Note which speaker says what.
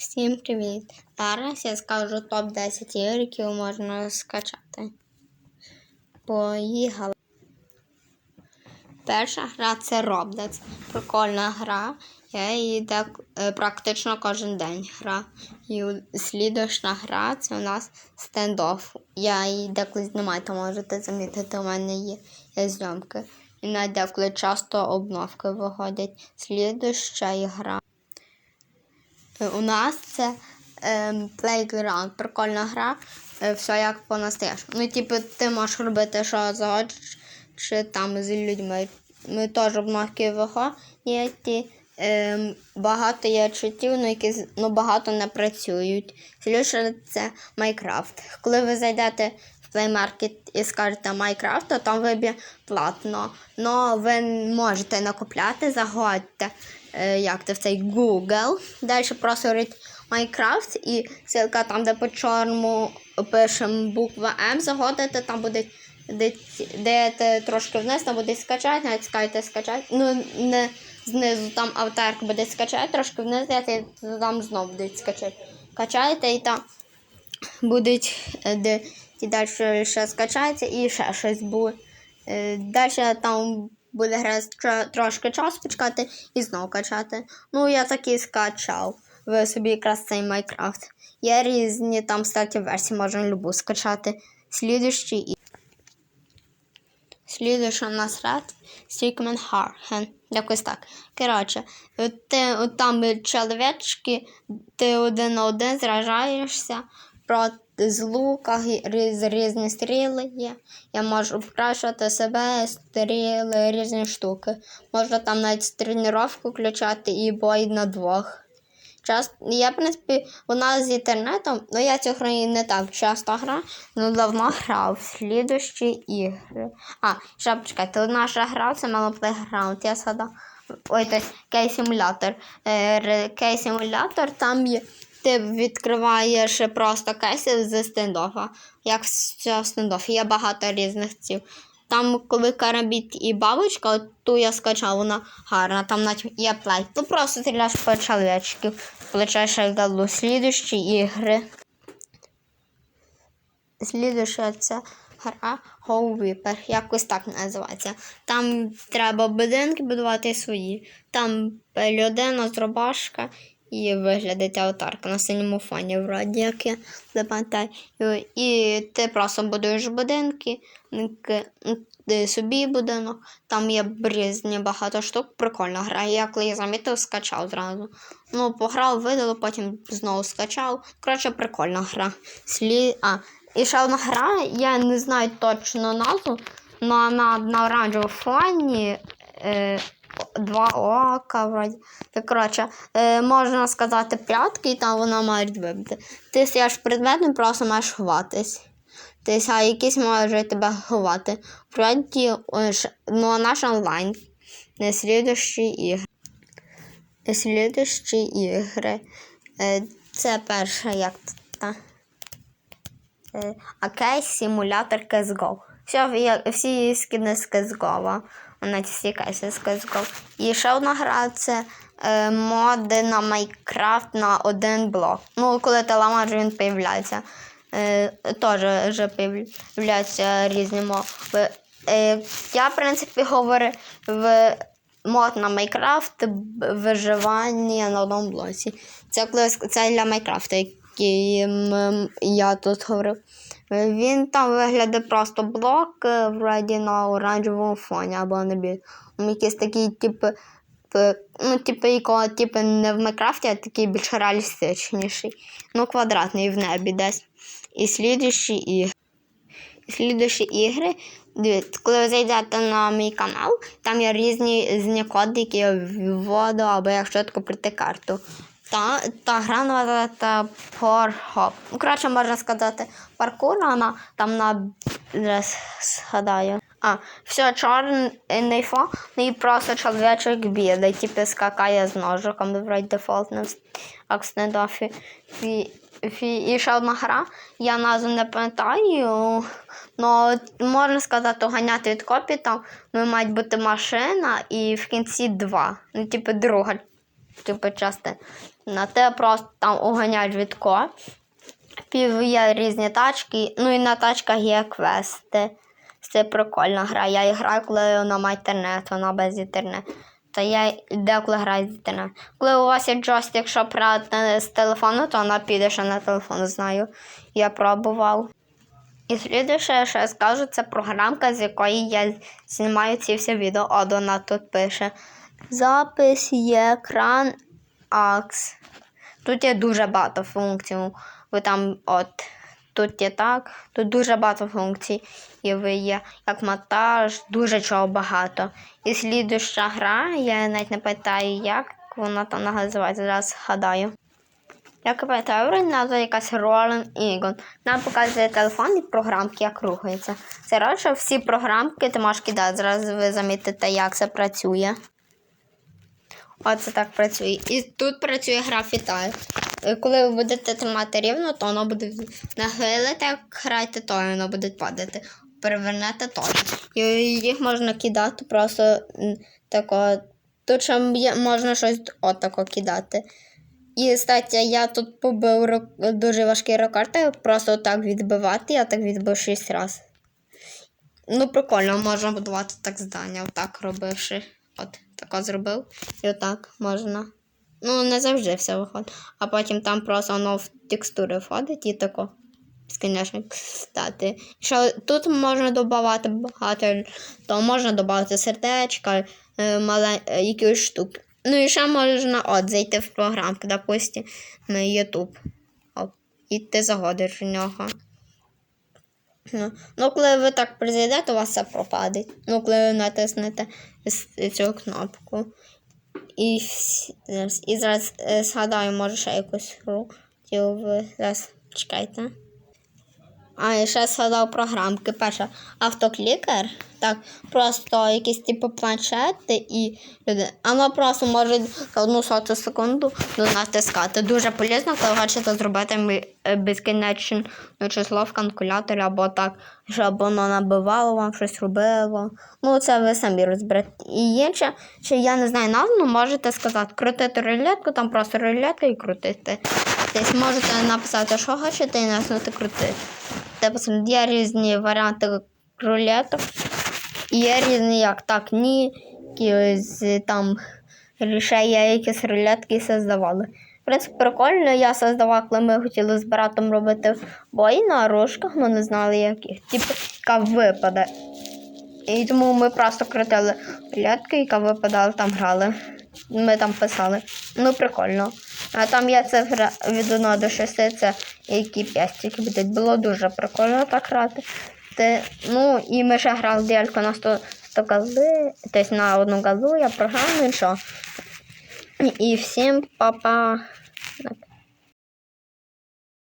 Speaker 1: Всім привіт! Зараз я скажу топ-10 ігор, які можна скачати. Поїхали. Перша гра це Roblox. Прикольна гра. Я її так е, практично кожен день граю. Слідуща гра це у нас стендоф. Я її деколи знімаю, то можете замітити, у мене є, є зйомки. І навіть деколи часто обновки виходять. Слідуща ігра. Е, У нас це ем, Playground, прикольна гра, е, все як по-настоящему. Ну, типу, ти можеш робити, що захочеш, чи там з людьми. Ми теж обновки виходять. Ем, багато є чутів, ну, які ну, багато не працюють. Слідше це Майнкрафт. Коли ви зайдете в Play Market і скажете Майнкрафт, то там виб'є платно. Но ви можете накупляти, заходьте е, як це в цей Google. Далі просто говорить Майнкрафт і ссылка там, де по чорному пишемо буква М, заходите, там буде де, де трошки вниз, там буде скачати, натискаєте скачати. Ну, не знизу там аватарка буде скачати, трошки вниз, то там знову буде скачати. Качаєте і там будуть е, де і далі ще скачається і ще щось буде. Е, Далі там буде гра трошки часу почекати і знову качати. Ну, я так і скачав. Ви собі якраз цей Майнкрафт. Є різні там статі версії, можна любу скачати. Слідущий і. Слідуюча у нас рад Сікмен Харген. Якось так. Коротше, ти, там чоловічки, ти один на один зражаєшся проти з лука, різ, різні стріли є. Я можу покращувати себе, стріли, різні штуки. Можна там навіть тренування включати і бой на двох. Час, я, в принципі, вона з інтернетом, ну я цю гру не так часто граю, але давно грав в слідущі ігри. А, ще почекайте, наша гра це Mellow Playground, я згадав. Ой, то кей-симулятор. Е, Кей-симулятор, там є, ти відкриваєш просто кейси з стендофа. Як з цього стендофа. Є багато різних ців. Там, коли карабіт і бабочка, от ту я скачав, вона гарна, там навіть є плей. Ну просто стріляєш по чоловічків, получаєш галу. Слідущі ігри. Слідуща це гра Go Whipper, якось так називається. Там треба будинки будувати свої. Там людина з рубашка і виглядить аватарка на синьому фоні, вроді як я не пам'ятаю. І- ти просто будуєш будинки, собі будинок, там є різні багато штук, прикольна гра. Я коли я замітив, скачав зразу. Ну, пограв, видало, потім знову скачав. Коротше, прикольна гра. Слі... А, і ще одна гра, я не знаю точно назву, але вона на оранжевому фоні. Е, Два ока, вроді. Так, коротше, е, можна сказати прятки, і там вона має вибити. Ти стоїш предметом, просто маєш ховатись. Ти а якийсь може тебе ховати. Вроді, е, ну, наш онлайн. Не слідущі ігри. Слідущі ігри. Е, це перша як та. Е, Окей, симулятор CSGO. Все, всі скини з CSGO. Всі кейси з CSGO. І ще одна гра це е, моди на Майнкрафт на один блок. Ну, коли ти ламаєш, він появляється. Е, теж вже появляються різні мови. Е, я, в принципі, говорив мод на Майнкрафт виживання на одному блоці. Це це для Майнкрафта, я тут говорив. Він там виглядає просто блок е, вроді на оранжевому фоні або на білому. Якийсь такий, типу, ну, типу, якого типу, не в Майнкрафті, а такий більш реалістичніший. Ну, квадратний в небі десь. І слідущі ігри. І слідущі ігри. Коли ви зайдете на мій канал, там є різні різні коди, які я вводу, або як швидко прийти карту. Та, та гра називається Порхоп. Ну, коротше, можна сказати, паркур, вона там на згадаю. А, все, чорний фон, ну і просто чоловічок білий, типу скакає з ножиком, вроді дефолтним стендофі. І, ще одна гра, я назву не пам'ятаю, але можна сказати, ганяти від копі, там ну, мають бути машина і в кінці два. Ну, типу, друга типу, частин. На те просто там уганяють відко. Пів є різні тачки, ну і на тачках є квести. Це прикольна гра. Я граю, коли вона має інтернет, вона без інтернету. Та я деколи граю з інтернету. Коли у вас є джойстик, якщо брати з телефону, то вона піде ще на телефон, знаю. Я пробував. І слідуюче, що я скажу, це програмка, з якої я знімаю ці всі відео. От вона тут пише. Запис є екран AX. Тут є дуже багато функцій. Ви там от. Тут є так, тут дуже багато функцій. І ви є як монтаж, дуже чого багато. І слідуща гра, я навіть не питаю, як вона там називається, зараз згадаю. Я пам'ятаю, назва якась Roland Egon. Нам показує телефон і програмки, як рухаються. Це радше всі програмки ти можеш кидати. Зараз ви замітите, як це працює. Оце так працює. І тут працює гра Фітаю. Е, Коли ви будете тримати рівно, то воно буде нахилити, як граєте, то воно буде падати. Перевернете теж. І їх можна кидати просто тако. Тут ще можна щось отако кидати. І, кстати, я тут побив дуже важкий рекорд, просто так відбивати, я так відбив 6 разів. Ну, прикольно, можна будувати так здання, отак робивши. От, тако зробив. І отак можна. Ну, не завжди все виходить. А потім там просто воно в текстури входить і тако. Звісно, кстати. Що тут можна додавати багато, то можна додати сердечка, е, мале, е, якісь штуки. Ну і ще можна от зайти в програмку, допустим, на YouTube. Оп, і ти заходиш в нього. Ну, ну, коли ви так призайдете, у вас все пропаде. Ну, коли ви натиснете цю кнопку. І, і зараз е, згадаю, може ще якусь гру. Зараз чекайте. А, я ще згадав програмки. Перша автоклікер. Так, просто якісь типу планшети і люди. А воно просто може за одну соту секунду до натискати. Дуже полезно, коли хочете зробити е, безкінечне число в калькуляторі або так, щоб воно набивало вам щось робило. Ну, це ви самі розберете. І інше, що я не знаю назву, ну, можете сказати, крутити рулетку, там просто рулетка і крутити. Тобто можете написати, що хочете, і натиснути крутити. Тобто є різні варіанти рулеток. Є різні, як так, ні, якісь там ще є якісь рулетки создавали. В принципі, прикольно, я создавала, коли ми хотіли з братом робити бої на рожках, ми не знали яких. Типу, яка випаде. І тому ми просто крутили рулетки, яка випадала, там грали. Ми там писали. Ну, прикольно. А там є цифра від 1 до 6, це які п'ястики будуть. Було дуже прикольно так грати. Те, ну, і ми ще грали дельку на 100, 100 гази, тобто на одну газу я програв, ну і що. І всім па-па.